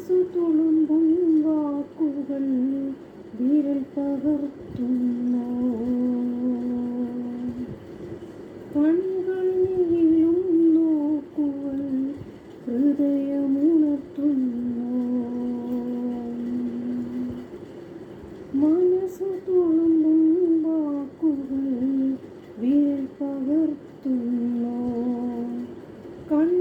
മനസ്സു തുളുമ്പും വാക്കുകൾ വിരൽ പകർത്തുന്നു വാക്കുകൾ വിരൽ പകർത്തുന്നു കണ്ണുകൾ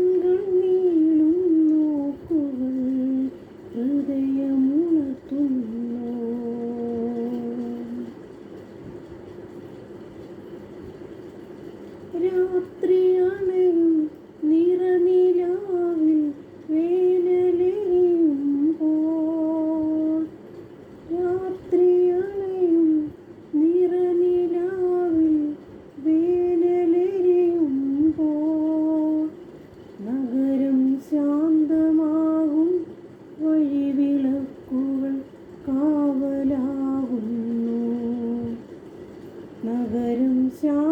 Yeah.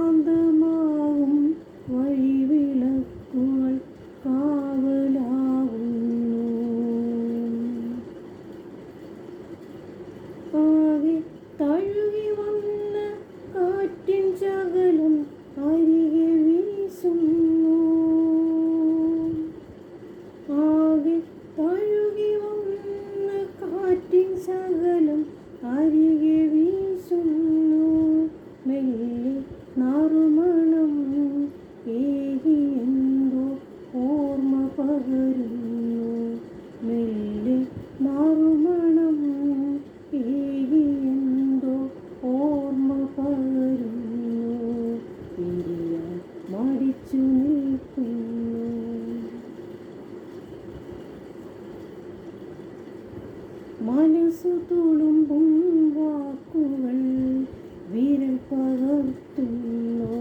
നറുമണം ഏകിയെന്തോ ഓർമ്മ പകരുന്നു. മെല്ലെ നറുമണം ഏകിയെന്തോ ഓർമ്മ പകരുന്നു. പിരിയാൻ മടിച്ചു നിൽക്കുന്നു. മനസ്സു തുളുമ്പും വാക്കുകൾ വിരൽ പകർത്തുന്നു.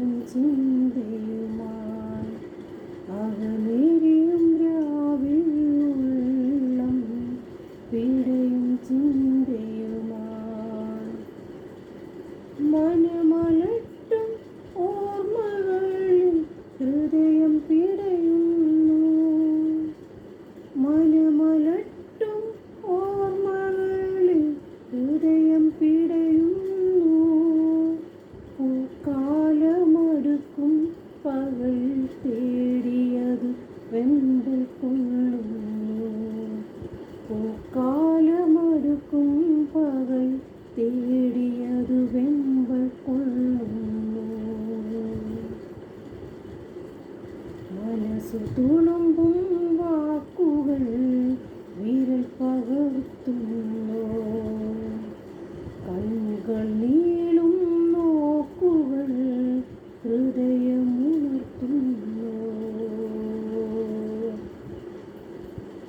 ഇടയും ചിന്തയുമായി അകമെരിയും രാവിൽ ഉള്ളം മനമലട്ടും തുളുമ്പും വാക്കുകൾ വിരൽ പകർത്തുന്നോ. കണ്ണുകൾ നീളും നോക്കുകൾ ഹൃദയമുണർത്തുന്നോ.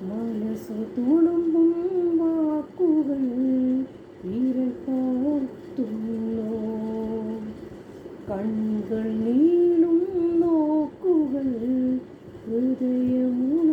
മനസ്സ് തുളുമ്പും വാക്കുകൾ വിരൽ പകർത്തുന്നോ. കണ്ണുകൾ നീളും നോക്കുകൾ 我的 ты.